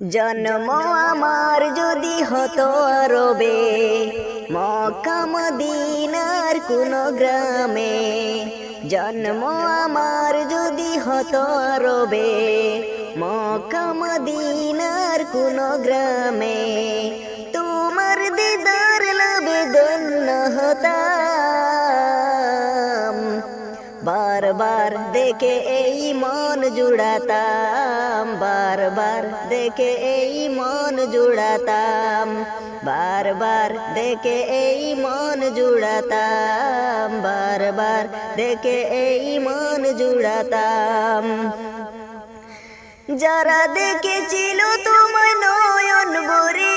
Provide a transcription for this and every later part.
জন্ম আমার যদি হতো রবে মক্কা মদিনার কোন গ্রামে, জন্ম আমার যদি হতো রবে মক্কা মদিনার কোন গ্রামে, তোমার দিদার লবে দন্য হতাম বারবার দেখে এই মন জুড়াতাম, বারবার দেখে এই মন জুড়াতাম, বারবার দেখে এই মন জুড়াতাম, বারবার দেখে এই মন জুড়াতাম। যারা দেখেছিল তোমার নয়ন বরে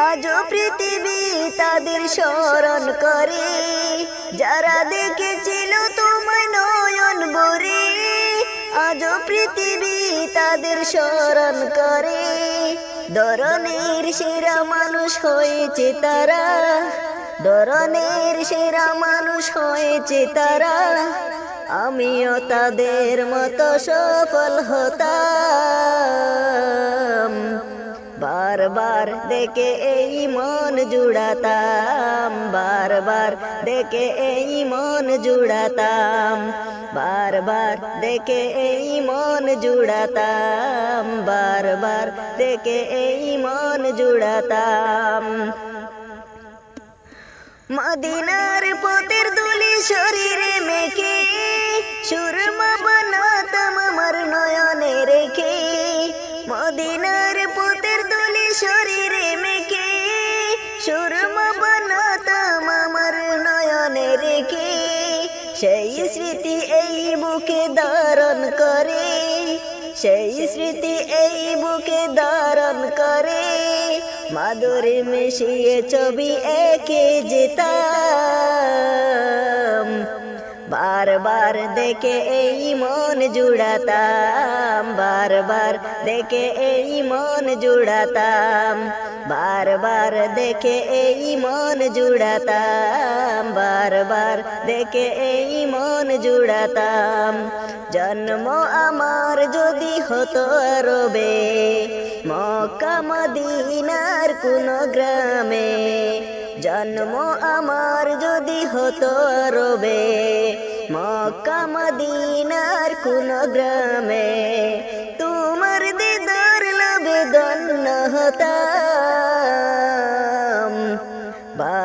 আজও পৃথিবী তাদের স্মরণ করে। যারা দেখেছিল তোমার নয়ন বরে আজও পৃথিবী তাদের স্মরণ করে। ধরনের সেরা মানুষ হয়েছে তারা ধরনের সেরা মানুষ হয়েছে তারা। আমিও তাদের মতো সফল হতাম। বারবার দেখে এই মন জুড়াতাম, বারবার দেখে এই মন জুড়াতাম, বারবার দেখে এই মন জুড়াতাম, বারবার দেখে এই মন জুড়াতাম। মদিনার পথের দুলি শরীরে মেখে, সুরমা বানাতাম আমার নয়নে রেখে, মদিনার সুরমা বানাতাম আমার নয়নে রেখে, সেই স্মৃতি এই বুকে ধারণ করে, সেই স্মৃতি এই বুকে ধারণ করে। মাদুরে মিশিয়ে ছবি একে যেতাম, বারবার দেখে এই মন জুড়াতাম, বারবার দেখে এই মন জুড়াতাম। বারবার দেখে এই মন জুড়াতাম, বারবার দেখে এই মন জুড়াতাম। জন্ম আমার যদি হতো রবে, মক্কা মদিনার কোন গ্রামে। জন্ম আমার যদি হতো রবে, মক্কা মদিনার কোন গ্রামে। তোমার দিদার লবে দন্ন হতাম।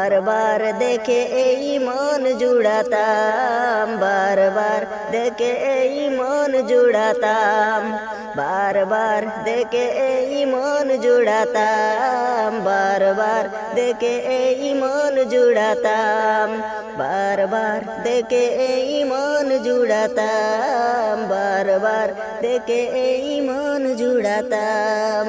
বারবার দেখে এই মন জুড়াতাম, বারবার দেখে এই মন জুড়াতাম, বারবার দেখে এই মন জুড়াতাম, বারবার দেখে এই মন জুড়াতাম, বারবার দেখে এই মন জুড়াতাম, বারবার দেখে এই মন জুড়াতাম।